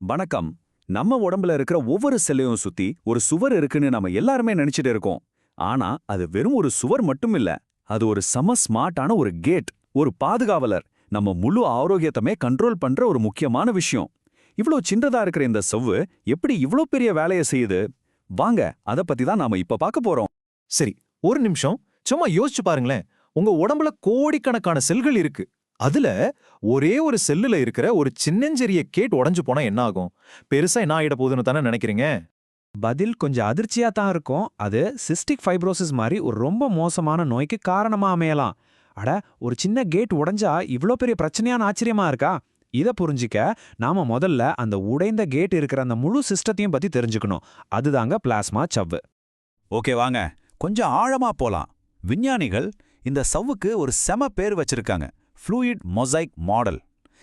வணக்கம். நம்ம உடம்புல இருக்கிற ஒவ்வொரு செல்லையும் சுத்தி ஒரு சுவர் இருக்குன்னு நம்ம எல்லாருமே நினைச்சிட்டு இருக்கோம். ஆனா அது வெறும் ஒரு சுவர் மட்டும் இல்ல. அது ஒரு சம ஸ்மார்ட்டான ஒரு கேட் ஒரு பாதுகாவலர். நம்ம முழு ஆரோக்கியத்தமே கண்ட்ரோல் பண்ற ஒரு முக்கியமான விஷயம். இவ்ளோ சின்னதா இருக்கிற இந்த செவ்வு எப்படி இவ்ளோ பெரிய வேலையை செய்யுது? வாங்க அத பத்தி தான் நாம இப்ப பார்க்க போறோம். சரி ஒரு நிமிஷம். சும்மா யோசிச்சு பாருங்களேன். உங்க உடம்புல கோடிக்கணக்கான செல்கள் இருக்கு. அதுல ஒரே ஒரு செல்லுல இருக்கிற ஒரு சின்னஞ்செறிய கேட் உடைஞ்சு போனா என்ன ஆகும்? பெருசா என்ன ஆயிட போகுதுன்னு தானே நினைக்கிறீங்க? பதில் கொஞ்சம் அதிர்ச்சியா தான் இருக்கும். அது சிஸ்டிக் ஃபைப்ரோசிஸ் மாதிரி ஒரு ரொம்ப மோசமான நோய்க்கு காரணமா அமையலாம். அட ஒரு சின்ன கேட் உடைஞ்சா இவ்ளோ பெரிய பிரச்சனையான ஆச்சரியமா இருக்கா? இத புரிஞ்சிக்க நாம முதல்ல அந்த உடைந்த கேட் இருக்கிற அந்த முழு சிஸ்டத்தையும் பத்தி தெரிஞ்சுக்கணும். அதுதாங்க பிளாஸ்மா சவ்வு. ஓகே வாங்க. கொஞ்சம் ஆழமா போலாம். விஞ்ஞானிகள் இந்த சவ்வுக்கு ஒரு செம பேர் வச்சிருக்காங்க. ஃப்ளூயிட் மொசைக் மாடல்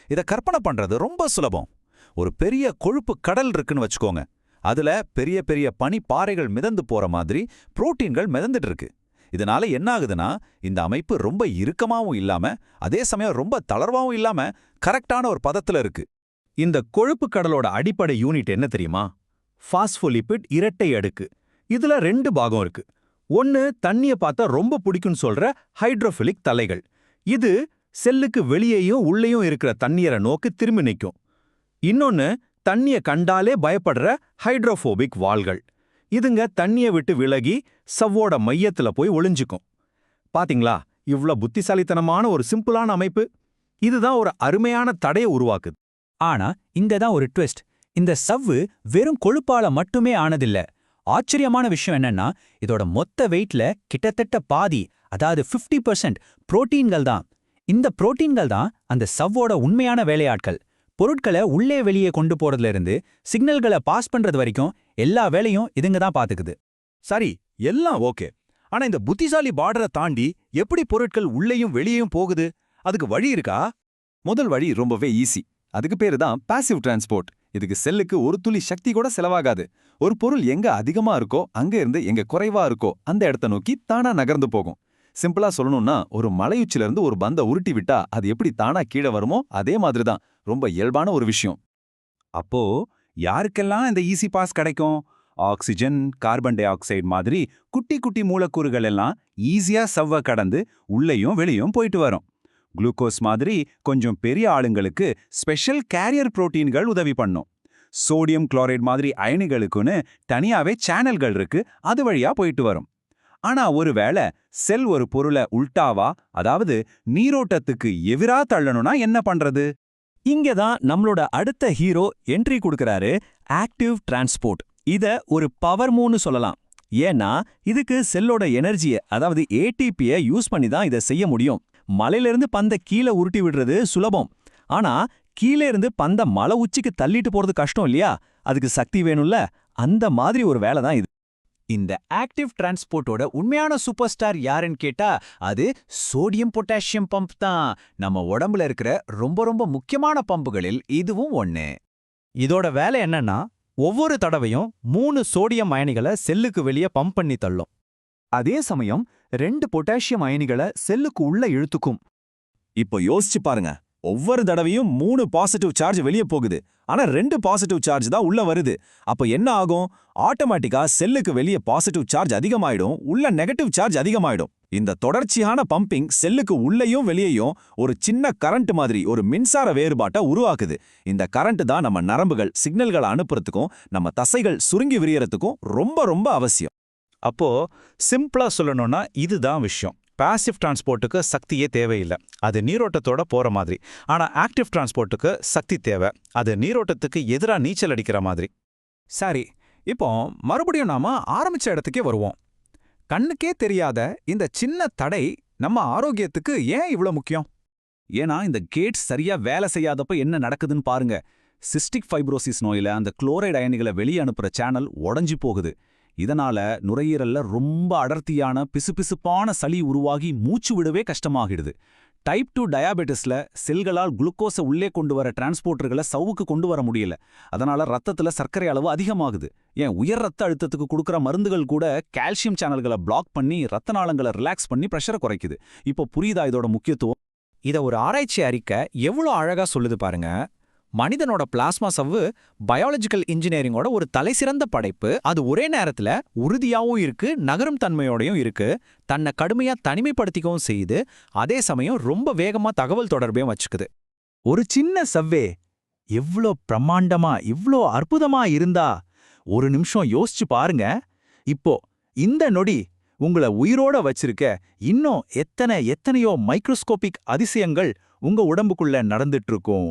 இத கற்பனை பண்றது ரொம்ப சுலபம். ஒரு பெரிய கொழுப்பு கடல் இருக்குன்னு வச்சுக்கோங்க. அதுல பெரிய பெரிய பனி பாறைகள் மிதந்து போற மாதிரி புரோட்டீன்கள் மிதந்துட்டு இருக்கு. இதனால என்ன ஆகுதுன்னா இந்த அமைப்பு ரொம்ப இறுக்கமாவும் இல்லாம அதே சமயம் ரொம்ப தளர்வாவும் இல்லாம கரெக்டான ஒரு பதத்துல இருக்கு. இந்த கொழுப்பு கடலோட அடிப்படை யூனிட் என்ன தெரியுமா? ஃபாஸ்போலிபிட் இரட்டை அடுக்கு. இதுல ரெண்டு பாகம் இருக்கு. ஒன்னு தண்ணிய பார்த்தா ரொம்ப பிடிக்கும்னு சொல்ற ஹைட்ரோஃபிலிக் தலைகள். இது செல்லுக்கு வெளியேயும் உள்ளேயும் இருக்கிற தண்ணீரை நோக்கி திரும்பி நிற்கும். இன்னொன்னு தண்ணிய கண்டாலே பயப்படுற ஹைட்ரோஃபோபிக் வாள்கள். இதுங்க தண்ணிய விட்டு விலகி சவ்வோட மையத்துல போய் ஒளிஞ்சுக்கும். பாத்தீங்களா? இவ்ளோ புத்திசாலித்தனமான ஒரு சிம்பிளான அமைப்பு. இதுதான் ஒரு அருமையான தடையை உருவாக்குது. ஆனா இங்க தான் ஒரு ட்விஸ்ட். இந்த சவ்வு வெறும் கொழுப்பால மட்டுமே ஆனதில்ல. ஆச்சரியமான விஷயம் என்னன்னா இதோட மொத்த வெயிட்ல கிட்டத்தட்ட பாதி அதாவது 50% பர்சன்ட் புரோட்டீன்கள் தான். இந்த புரோட்டீன்கள் தான் அந்த சவ்வோட உண்மையான வேலையாட்கள். பொருட்களை உள்ளே வெளியே கொண்டு போறதுல இருந்து சிக்னல்களை பாஸ் பண்றது வரைக்கும் எல்லா வேலையும் இதுங்க தான் பாத்துக்குது. சரி எல்லாம் ஓகே. ஆனா இந்த புத்திசாலி பார்டரை தாண்டி எப்படி பொருட்கள் உள்ளேயும் வெளியேயும் போகுது? அதுக்கு வழி இருக்கா? முதல் வழி ரொம்பவே ஈஸி. அதுக்கு பேரு தான் பாசிவ் டிரான்ஸ்போர்ட் இதுக்கு செல்லுக்கு ஒரு துளி சக்தி கூட செலவாகாது. ஒரு பொருள் எங்க அதிகமா இருக்கோ அங்க இருந்து எங்க குறைவா இருக்கோ அந்த இடத்த நோக்கி தானா நகர்ந்து போகும். சிம்பிளா சொல்லணும்னா ஒரு மலையுச்சில இருந்து ஒரு பந்த உருட்டி விட்டா அது எப்படி தானா கீழே வருமோ அதே மாதிரி தான் ரொம்ப இயல்பான ஒரு விஷயம். அப்போ யாருக்கெல்லாம் இந்த ஈஸி பாஸ் கிடைக்கும்? ஆக்சிஜன் கார்பன் டை ஆக்சைடு மாதிரி குட்டி குட்டி மூலக்கூறுகள் எல்லாம் ஈஸியா சவ்வ கடந்து உள்ளேயும் வெளியும் போயிட்டு வரும். குளுக்கோஸ் மாதிரி கொஞ்சம் பெரிய ஆளுங்களுக்கு ஸ்பெஷல் கேரியர் புரோட்டீன்கள் உதவி பண்ணும். சோடியம் குளோரைட் மாதிரி அயனிகளுக்குன்னு தனியாவே சேனல்கள் இருக்கு அது வழியா போயிட்டு வரும். ஆனா ஒருவேளை செல் ஒரு பொருளை உல்டாவா? அதாவது நீரோட்டத்துக்கு எதிரா தள்ளணும்னா என்ன பண்றது? இங்க தான் நம்மளோட அடுத்த ஹீரோ என்ட்ரி கொடுக்கறாரு ஆக்டிவ் டிரான்ஸ்போர்ட். இத ஒரு பவர் மூன்னு சொல்லலாம். ஏன்னா இதுக்கு செல்லோட எனர்ஜியை அதாவது ஏடிபியை யூஸ் பண்ணி தான் இதை செய்ய முடியும். மலையிலிருந்து பந்த கீழே உருட்டி விடுறது சுலபம். ஆனா கீழே இருந்து பந்த மலை உச்சிக்கு தள்ளிட்டு போறது கஷ்டம் இல்லையா? அதுக்கு சக்தி வேணும்ல? அந்த மாதிரி ஒரு வேலை தான் இது. இந்த ஆக்டிவ் டிரான்ஸ்போர்ட்டோட உண்மையான சூப்பர் ஸ்டார் யாருன்னு கேட்டா அது சோடியம் பொட்டாசியம் பம்ப் தான். நம்ம உடம்புல இருக்கிற ரொம்ப ரொம்ப முக்கியமான பம்புகளில் இதுவும் ஒண்ணு. இதோட வேலை என்னன்னா ஒவ்வொரு தடவையும் மூணு சோடியம் அயனிகளை செல்லுக்கு வெளியே பம்ப் பண்ணி தள்ளும். அதே சமயம் ரெண்டு பொட்டாசியம் அயனிகளை செல்லுக்கு உள்ள இழுத்துக்கும். இப்போ யோசிச்சு பாருங்க. ஒவ்வொரு தடவையும் மூணு பாசிட்டிவ் சார்ஜ் வெளியே போகுது. ஆனா ரெண்டு பாசிட்டிவ் சார்ஜ் தான் உள்ள வருது. அப்ப என்ன ஆகும்? ஆட்டோமேட்டிக்கா செல்லுக்கு வெளியே பாசிட்டிவ் சார்ஜ் அதிகமாயிடும் உள்ள நெகட்டிவ் சார்ஜ் அதிகமாயிடும். இந்த தொடர்ச்சியான பம்பிங் செல்லுக்கு உள்ளேயும் வெளியேயும் ஒரு சின்ன கரண்ட் மாதிரி ஒரு மின்சார வேறுபாட்டை உருவாக்குது. இந்த கரண்ட் தான் நம்ம நரம்புகள் சிக்னல்களை அனுப்புறதுக்கும் நம்ம தசைகள் சுருங்கி விரியறதுக்கும் ரொம்ப ரொம்ப அவசியம். அப்போ சிம்பிளா சொல்லணும்னா இதுதான் விஷயம். பாசிவ் டிரான்ஸ்போர்ட்டுக்கு சக்தியே தேவையில்லை. அது நீரோட்டத்தோட போற மாதிரி. ஆனா ஆக்டிவ் டிரான்ஸ்போர்ட்டுக்கு சக்தி தேவை. அது நீரோட்டத்துக்கு எதிரா நீச்சல் அடிக்கிற மாதிரி. சரி இப்போ மறுபடியும் நாம ஆரம்பிச்ச இடத்துக்கே வருவோம். கண்ணுக்கே தெரியாத இந்த சின்ன தடை நம்ம ஆரோக்கியத்துக்கு ஏன் இவ்ளோ முக்கியம்? ஏன்னா இந்த கேட் சரியா வேலை செய்யாதப்ப என்ன நடக்குதுன்னு பாருங்க. சிஸ்டிக் ஃபைப்ரோசிஸ் நோயில அந்த குளோரைடு அயனிகளை வெளியே அனுப்புற சேனல் உடைஞ்சு போகுது. இதனால நுரையீரல்ல ரொம்ப அடர்த்தியான பிசுபிசுப்பான சளி உருவாகி மூச்சு விடவே கஷ்டமாகிடுது. டைப் டூ டயாபெட்டிஸ்ல செல்களால் குளுக்கோஸை உள்ளே கொண்டு வர டிரான்ஸ்போர்ட்டர்களை சவுக்கு கொண்டு வர முடியல. அதனால ரத்தத்துல சர்க்கரை அளவு அதிகமாகுது. ஏன் உயர் ரத்த அழுத்தத்துக்கு கொடுக்குற மருந்துகள் கூட கால்சியம் சேனல்களை பிளாக் பண்ணி ரத்த நாளங்களை ரிலாக்ஸ் பண்ணி ப்ரெஷரை குறைக்குது. இப்போ புரியுதா இதோட முக்கியத்துவம்? இத ஒரு ஆராய்ச்சி அறிக்கை எவ்வளோ அழகா சொல்லுது பாருங்க. மனிதனோட பிளாஸ்மா சவ்வு பயாலஜிக்கல் இன்ஜினியரிங்கோட ஒரு தலைசிறந்த படைப்பு. அது ஒரே நேரத்துல உறுதியாவும் இருக்கு நகரும் தன்மையோடையும் இருக்கு. தன்னை கடுமையா தனிமைப்படுத்திக்கவும் செய்யுது. அதே சமயம் ரொம்ப வேகமா தகவல் தொடர்பையும் வச்சுக்குது. ஒரு சின்ன சவ்வே எவ்ளோ பிரம்மாண்டமா இவ்ளோ அற்புதமா இருந்தா ஒரு நிமிஷம் யோசிச்சு பாருங்க. இப்போ இந்த நொடி உங்கள உயிரோட வச்சிருக்க இன்னும் எத்தனை எத்தனையோ மைக்ரோஸ்கோபிக் அதிசயங்கள் உங்க உடம்புக்குள்ள நடந்துட்டு இருக்கும்.